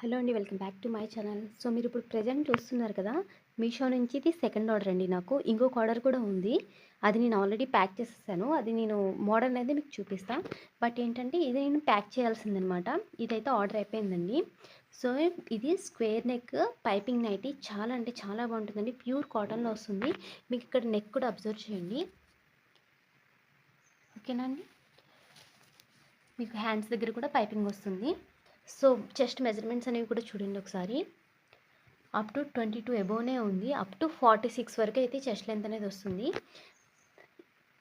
Hello అండి welcome back to my channel. So మీరు ఇప్పుడు ప్రజెంట్ చూస్తున్నారు కదా మీషో నుంచి ఇది సెకండ్ ఆర్డర్ అండి నాకు. ఇంకొక ఆర్డర్ కూడా ఉంది. అది నేను ఆల్రెడీ ప్యాక్ చేసేసాను. అది నేను మోడల్ అనేది మీకు చూపిస్తాను బట్ ఏంటంటే ఇది నేను ప్యాక్ చేయాల్సిందనమాట. ఇదైతే ఆర్డర్ అయిపోయిందండి. సో ఇది స్క్వేర్ నెక్ పైపింగ్ నైటీ. చాలా అంటే చాలా బాగుంటుందండి. ప్యూర్ కాటన్లో వస్తుంది. మీకు ఇక్కడ నెక్ కూడా అబ్జర్వ్ చేయండి. ఓకేనా అండి? మీకు హ్యాండ్స్ దగ్గర కూడా పైపింగ్ వస్తుంది. సో చెస్ట్ మెజర్మెంట్స్ అనేవి కూడా చూడండి ఒకసారి. అప్ టు ట్వంటీ టూ ఎబోనే ఉంది. అప్ టు ఫార్టీ సిక్స్ వరకు అయితే చెస్ట్ లెంత్ అనేది వస్తుంది.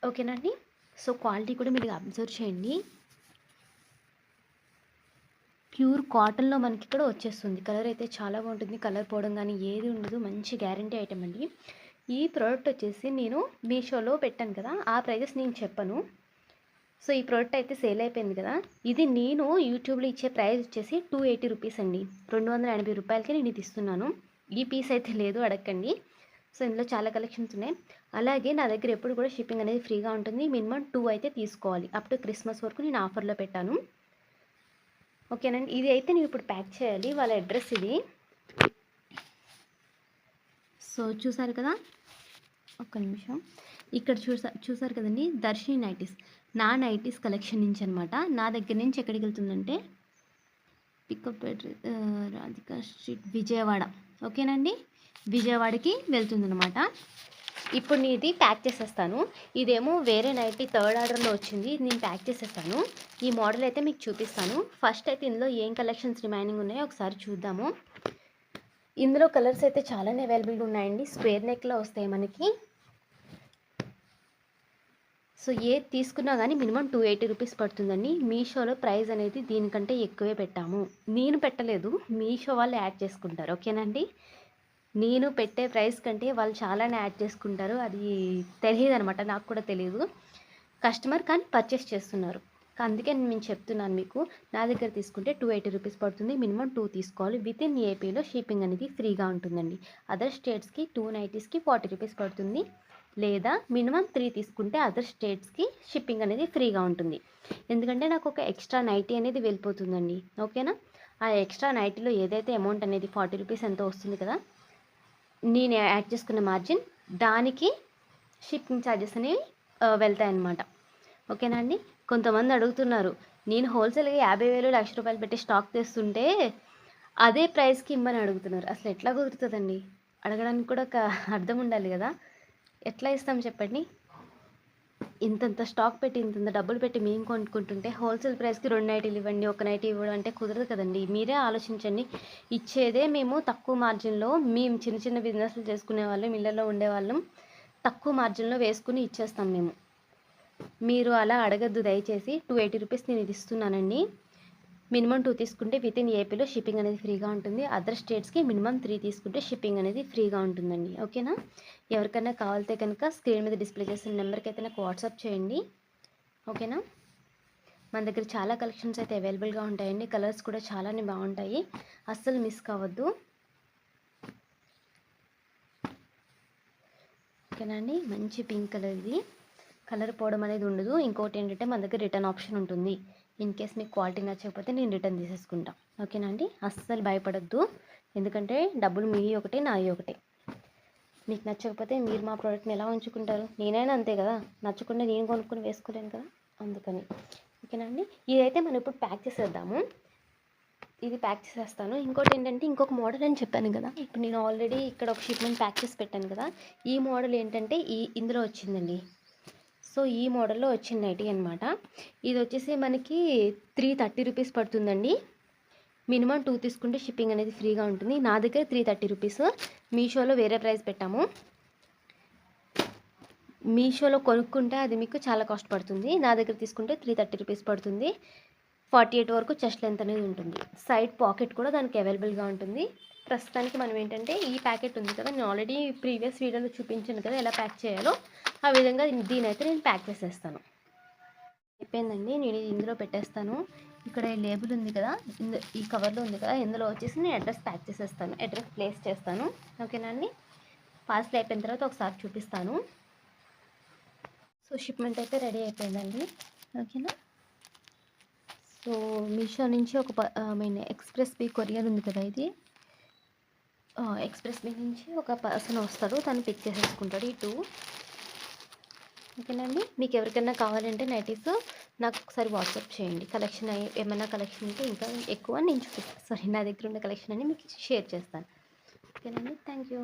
ఓకేనండి సో క్వాలిటీ కూడా మీరు అబ్జర్వ్ చేయండి. ప్యూర్ కాటన్లో మనకి ఇక్కడ వచ్చేస్తుంది. కలర్ అయితే చాలా బాగుంటుంది. కలర్ పోవడం కానీ ఏది ఉండదు. మంచి గ్యారంటీ ఐటమ్ అండి. ఈ ప్రోడక్ట్ వచ్చేసి నేను మీషోలో పెట్టాను కదా. ఆ ప్రైజెస్ నేను చెప్పను. సో ఈ ప్రోడక్ట్ అయితే సేల్ అయిపోయింది కదా. ఇది నేను యూట్యూబ్లో ఇచ్చే ప్రైస్ వచ్చేసి టూ ఎయిటీ రూపీస్ అండి. రెండు వందల ఎనభై రూపాయలకి నేను ఇది ఇస్తున్నాను. ఈ పీస్ అయితే లేదు అడగండి సో ఇందులో చాలా కలెక్షన్స్ ఉన్నాయి. అలాగే నా దగ్గర ఎప్పుడు కూడా షిప్పింగ్ అనేది ఫ్రీగా ఉంటుంది. మినిమం టూ అయితే తీసుకోవాలి. అప్ టు క్రిస్మస్ వరకు నేను ఆఫర్లో పెట్టాను. ఓకేనండి. ఇది అయితే నేను ఇప్పుడు ప్యాక్ చేయాలి. వాళ్ళ అడ్రస్ ఇది. సో చూసారు కదా? ఒక్క నిమిషం. ఇక్కడ చూసా చూసారు కదండి? దర్శిని నైటీస్. నా నైటీస్ కలెక్షన్ నుంచి అనమాట నా దగ్గర నుంచి ఎక్కడికి వెళ్తుందంటే పికప్ రాధికా స్ట్రీట్ విజయవాడ. ఓకేనండి? విజయవాడకి వెళ్తుందనమాట ఇప్పుడు నేను ఇది ప్యాక్ చేసేస్తాను. ఇదేమో వేరే నైటీ థర్డ్ ఆర్డర్లో వచ్చింది. నేను ప్యాక్ చేసేస్తాను. ఈ మోడల్ అయితే మీకు చూపిస్తాను. ఫస్ట్ అయితే ఇందులో ఏం కలెక్షన్స్ రిమైనింగ్ ఉన్నాయో ఒకసారి చూద్దాము. ఇందులో కలర్స్ అయితే చాలానే అవైలబుల్గా ఉన్నాయండి. స్క్వేర్ నెక్లో వస్తాయి మనకి. సో ఏది తీసుకున్నా కానీ మినిమం టూ ఎయిటీ రూపీస్ పడుతుందండి. మీషోలో ప్రైస్ అనేది దీనికంటే ఎక్కువే పెట్టాము. నేను పెట్టలేదు. మీషో వాళ్ళు యాడ్ చేసుకుంటారు. ఓకేనండి? నేను పెట్టే ప్రైస్ కంటే వాళ్ళు చాలానే యాడ్ చేసుకుంటారు. అది తెలియదు అనమాట నాకు కూడా తెలియదు కస్టమర్ కానీ పర్చేస్ చేస్తున్నారు. అందుకే నేను చెప్తున్నాను మీకు. నా దగ్గర తీసుకుంటే టూ ఎయిటీ రూపీస్ పడుతుంది. మినిమం టూ తీసుకోవాలి. విత్ ఇన్ ఏపీలో షిప్పింగ్ అనేది ఫ్రీగా ఉంటుందండి. అదర్ స్టేట్స్కి టూ నైటీస్కి ఫార్టీ రూపీస్ పడుతుంది. లేదా మినిమం త్రీ తీసుకుంటే అదర్ స్టేట్స్కి షిప్పింగ్ అనేది ఫ్రీగా ఉంటుంది. ఎందుకంటే నాకు ఒక ఎక్స్ట్రా నైటీ అనేది వెళ్ళిపోతుందండి. ఓకేనా? ఆ ఎక్స్ట్రా నైటీలో ఏదైతే అమౌంట్ అనేది ఫార్టీ రూపీస్ ఎంతో వస్తుంది కదా నేను యాడ్ చేసుకున్న మార్జిన్ దానికి షిప్పింగ్ ఛార్జెస్ అనేవి వెళ్తాయన్నమాట. ఓకేనా అండి? కొంతమంది అడుగుతున్నారు నేను హోల్సేల్గా యాభై వేలు లక్ష రూపాయలు పెట్టి స్టాక్ తెస్తుంటే అదే ప్రైస్కి ఇమ్మని అడుగుతున్నారు. అసలు ఎట్లా కుదురుతుందండి? అడగడానికి కూడా ఒక అర్థం ఉండాలి కదా? ఎట్లా ఇస్తాం చెప్పండి? ఇంతంత స్టాక్ పెట్టి ఇంతంత డబ్బులు పెట్టి మేము కొనుక్కుంటుంటే హోల్సేల్ ప్రైస్కి రెండు నైటీలు ఇవ్వండి ఒక నైటీ ఇవ్వడం అంటే కుదరదు కదండి. మీరే ఆలోచించండి. ఇచ్చేదే మేము తక్కువ మార్జిన్లో మేము చిన్న చిన్న బిజినెస్లు చేసుకునే వాళ్ళం ఇళ్ళలో ఉండేవాళ్ళం తక్కువ మార్జిన్లో వేసుకుని ఇచ్చేస్తాం మేము. మీరు అలా అడగద్దు దయచేసి. టూ ఎయిటీ రూపీస్ నేను ఇది ఇస్తున్నానండి. మినిమం టూ తీసుకుంటే విత్ ఇన్ ఏపీలో షిప్పింగ్ అనేది ఫ్రీగా ఉంటుంది. అదర్ స్టేట్స్కి మినిమం త్రీ తీసుకుంటే షిప్పింగ్ అనేది ఫ్రీగా ఉంటుందండి. ఓకేనా? ఎవరికైనా కావాలితే కనుక స్క్రీన్ మీద డిస్ప్లే చేసిన నెంబర్కి అయితే నాకు వాట్సాప్ చేయండి. ఓకేనా? మన దగ్గర చాలా కలెక్షన్స్ అయితే అవైలబుల్గా ఉంటాయండి. కలర్స్ కూడా చాలానే బాగుంటాయి. అస్సలు మిస్ కావద్దు. ఓకేనా అండి? మంచి పింక్ కలర్ ఇది. కలర్ పోవడం అనేది ఉండదు. ఇంకోటి ఏంటంటే మన దగ్గర రిటర్న్ ఆప్షన్ ఉంటుంది. ఇన్ కేస్ మీకు క్వాలిటీ నచ్చకపోతే నేను రిటర్న్ తీసేసుకుంటా. ఓకేనా అండి? అస్సలు భయపడద్దు. ఎందుకంటే డబ్బులు మీ ఒకటే నా ఒకటే. మీకు నచ్చకపోతే మీరు మా ప్రోడక్ట్ని ఎలా ఉంచుకుంటారు? నేనైనా అంతే కదా? నచ్చకుండా నేను కొనుక్కొని వేసుకోలేను కదా? అందుకని. ఓకేనా అండి? ఇదైతే మనం ఇప్పుడు ప్యాక్ చేసేద్దాము. ఇది ప్యాక్ చేసేస్తాను. ఇంకోటి ఏంటంటే ఇంకొక మోడల్ అని చెప్పాను కదా. ఇప్పుడు నేను ఆల్రెడీ ఇక్కడ ఒక షిప్మెంట్ ప్యాక్ చేసి పెట్టాను కదా. ఈ మోడల్ ఏంటంటే ఈ ఇందులో వచ్చిందండి. సో ఈ మోడల్లో వచ్చిన నైటీ అనమాట ఇది వచ్చేసి మనకి త్రీ థర్టీ రూపీస్ పడుతుందండి. మినిమం టూ తీసుకుంటే షిప్పింగ్ అనేది ఫ్రీగా ఉంటుంది. నా దగ్గర త్రీ థర్టీ రూపీస్. మీషోలో వేరే ప్రైస్ పెట్టాము. మీషోలో కొనుక్కుంటే అది మీకు చాలా కాస్ట్ పడుతుంది. నా దగ్గర తీసుకుంటే త్రీ థర్టీ రూపీస్ పడుతుంది. ఫార్టీ ఎయిట్ వరకు చెస్ట్ లెంత్ అనేది ఉంటుంది. సైడ్ పాకెట్ కూడా దానికి అవైలబుల్గా ఉంటుంది. ప్రస్తుతానికి మనం ఏంటంటే ఈ ప్యాకెట్ ఉంది కదా నేను ఆల్రెడీ ప్రీవియస్ వీడియోలో చూపించాను కదా ఎలా ప్యాక్ చేయాలో. ఆ విధంగా దీని అయితే నేను ప్యాక్ చేసేస్తాను. అయిపోయిందండి. నేను ఇందులో పెట్టేస్తాను. ఇక్కడ లేబుల్ ఉంది కదా ఈ కవర్లో ఉంది కదా ఇందులో వచ్చేసి నేను అడ్రస్ ప్యాక్ చేసేస్తాను. అడ్రస్ ప్లేస్ చేస్తాను. ఓకేనా అండి? పార్సల్ అయిపోయిన తర్వాత ఒకసారి చూపిస్తాను. సో షిప్మెంట్ అయితే రెడీ అయిపోయిందండి. ఓకేనా? సో మీషో నుంచి ఒక I mean Xpressbees courier ఉంది కదా ఇది. ఎక్స్‌ప్రెస్ బీ నుంచి ఒక పర్సన్ వస్తాడు. తను పిక్ చేసేసుకుంటాడు ఈ 2. ఓకేనండి. మీకు ఎవరికైనా కావాలంటే నైటీస్ నాకు ఒకసారి వాట్సాప్ చేయండి. కలెక్షన్ ఏమైనా కలెక్షన్ ఉంటే ఇంకా ఎక్కువ నేను చూపిస్తాను. సారీ నా దగ్గర ఉన్న కలెక్షన్ అని మీకు షేర్ చేస్తాను. ఓకేనండి. Thank you.